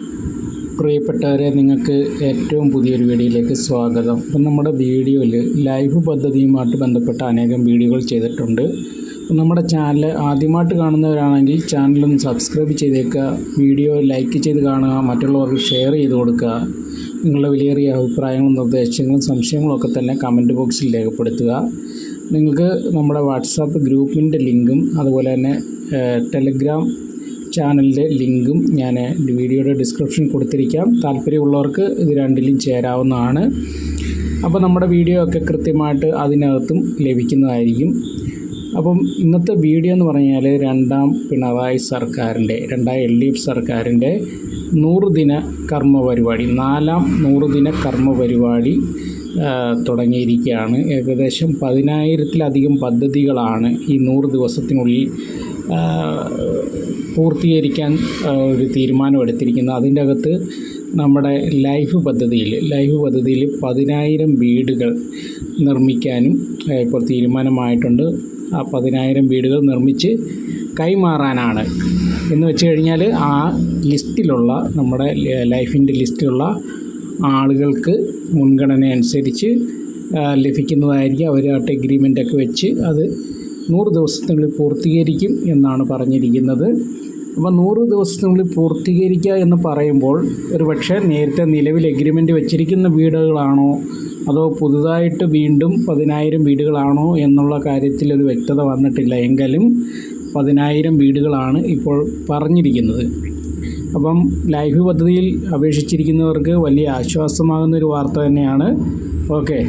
പ്രിയപ്പെട്ടവരെ നിങ്ങൾക്ക് ഏറ്റവും പുതിയൊരു വീഡിയോയിലേക്ക് സ്വാഗതം. അപ്പം നമ്മുടെ വീഡിയോയിൽ ലൈവ് പദ്ധതിയുമായിട്ട് ബന്ധപ്പെട്ട അനേകം വീഡിയോകൾ ചെയ്തിട്ടുണ്ട്. നമ്മുടെ ചാനൽ ആദ്യമായിട്ട് കാണുന്നവരാണെങ്കിൽ ചാനലൊന്ന് സബ്സ്ക്രൈബ് ചെയ്തേക്കുക വീഡിയോ ലൈക്ക് ചെയ്ത് കാണുക മറ്റുള്ളവർക്ക് ഷെയർ ചെയ്ത് കൊടുക്കുക. നിങ്ങളുടെ വിലയേറിയ അഭിപ്രായങ്ങളും നിർദ്ദേശങ്ങളും സംശയങ്ങളും ഒക്കെ തന്നെ കമന്റ് ബോക്സിൽ രേഖപ്പെടുത്തുക. നിങ്ങൾക്ക് നമ്മുടെ വാട്സാപ്പ് ഗ്രൂപ്പിന്റെ ലിങ്കും അതുപോലെ തന്നെ ടെലഗ്രാം ചാനലിന്റെ ലിങ്കും ഞാൻ വീഡിയോയുടെ ഡിസ്ക്രിപ്ഷൻ കൊടുത്തിരിക്കാം. താല്പര്യമുള്ളവർക്ക് ഇത് രണ്ടിലും ചേരാവുന്നതാണ്. അപ്പോൾ നമ്മുടെ വീഡിയോ ഒക്കെ കൃത്യമായിട്ട് അതിനകത്തും ലഭിക്കുന്നതായിരിക്കും. അപ്പം ഇന്നത്തെ വീഡിയോ എന്ന് പറഞ്ഞാൽ രണ്ടാം പിണറായി സർക്കാരിന്റെ രണ്ടാം എൽ ഡി എഫ് സർക്കാരിന്റെ നൂറുദിന കർമ്മ പരിപാടി നാലാം നൂറുദിന കർമ്മ പരിപാടി തുടങ്ങിയിരിക്കുകയാണ്. ഏകദേശം പതിനായിരത്തിലധികം പദ്ധതികളാണ് ഈ നൂറ് ദിവസത്തിനുള്ളിൽ പൂർത്തീകരിക്കാൻ ഒരു തീരുമാനമെടുത്തിരിക്കുന്നത് അതിന്റെ അകത്ത് നമ്മുടെ ലൈഫ് പദ്ധതിയിൽ ലൈഫ് പദ്ധതിയിൽ പതിനായിരം വീടുകൾ നിർമ്മിക്കാനും ഇപ്പോൾ തീരുമാനമായിട്ടുണ്ട്. ആ പതിനായിരം വീടുകൾ നിർമ്മിച്ച് കൈമാറാനാണ്. എന്ന് വെച്ച് കഴിഞ്ഞാൽ ആ ലിസ്റ്റിലുള്ള നമ്മുടെ ലൈഫിന്റെ ലിസ്റ്റിലുള്ള ആളുകൾക്ക് മുൻഗണന അനുസരിച്ച് ലഭിക്കുന്നതായിരിക്കും അവരായിട്ട് എഗ്രിമെന്റൊക്കെ വെച്ച് അത് നൂറ് ദിവസത്തിനുള്ളിൽ പൂർത്തീകരിക്കും എന്നാണ് പറഞ്ഞിരിക്കുന്നത്. അപ്പോൾ നൂറ് ദിവസത്തിനുള്ളിൽ പൂർത്തീകരിക്കുക എന്ന് പറയുമ്പോൾ ഒരു പക്ഷേ നേരത്തെ നിലവിൽ എഗ്രിമെന്റ് വെച്ചിരിക്കുന്ന വീടുകളാണോ? അതോ പുതുതായിട്ട് വീണ്ടും പതിനായിരം വീടുകളാണോ എന്നുള്ള കാര്യത്തിൽ ഒരു വ്യക്തത വന്നിട്ടില്ല എങ്കിലും പതിനായിരം വീടുകളാണ് ഇപ്പോൾ പറഞ്ഞിരിക്കുന്നത്. അപ്പം ലൈഫ് പദ്ധതിയിൽ അപേക്ഷിച്ചിരിക്കുന്നവർക്ക് വലിയ ആശ്വാസമാകുന്ന ഒരു വാർത്ത തന്നെയാണ്. ഓക്കെ.